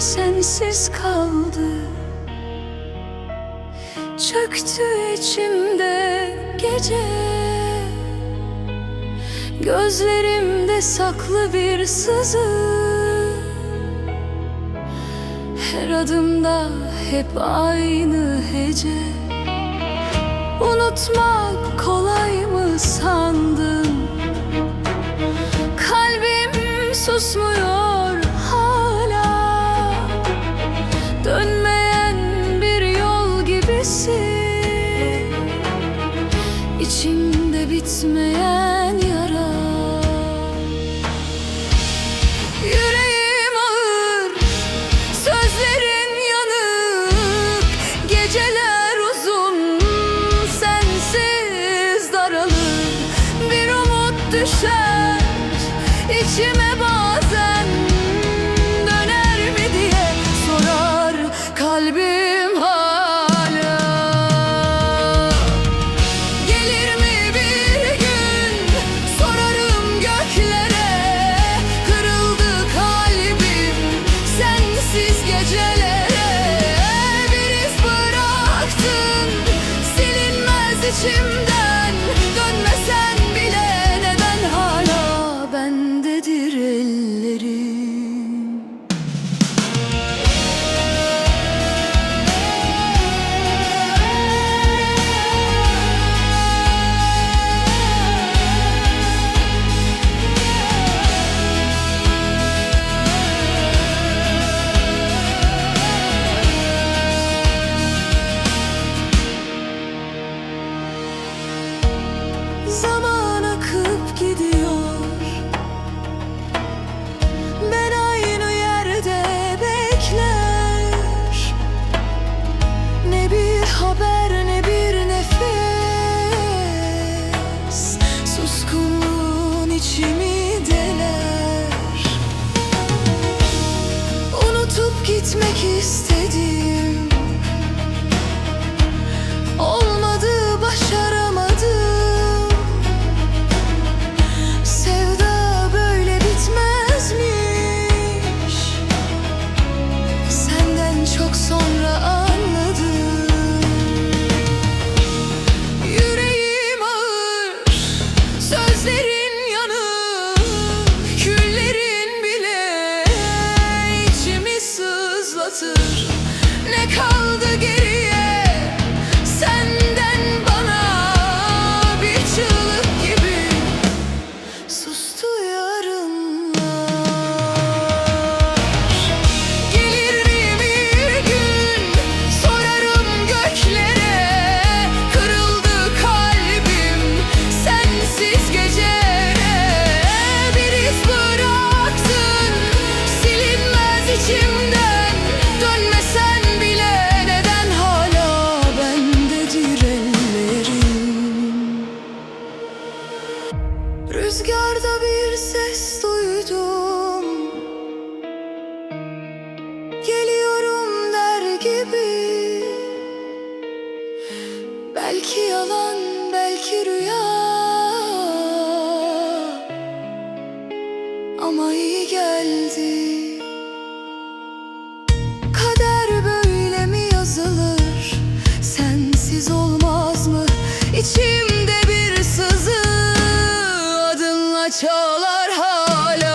sensiz kaldı. Çöktü içimde gece. Gözlerimde saklı bir sızı. Her adımda hep aynı hece. Unutmak kolay mı sandın? Kalbim susmuyor. kesmeyen Yüreğim ağır, sözlerin yanık. Geceler uzun, sensiz daralır Bir umut düşer içime watching waste to Rüzgarda bir ses duydum. Geliyorum der gibi. Belki yalan, belki rüya. হলো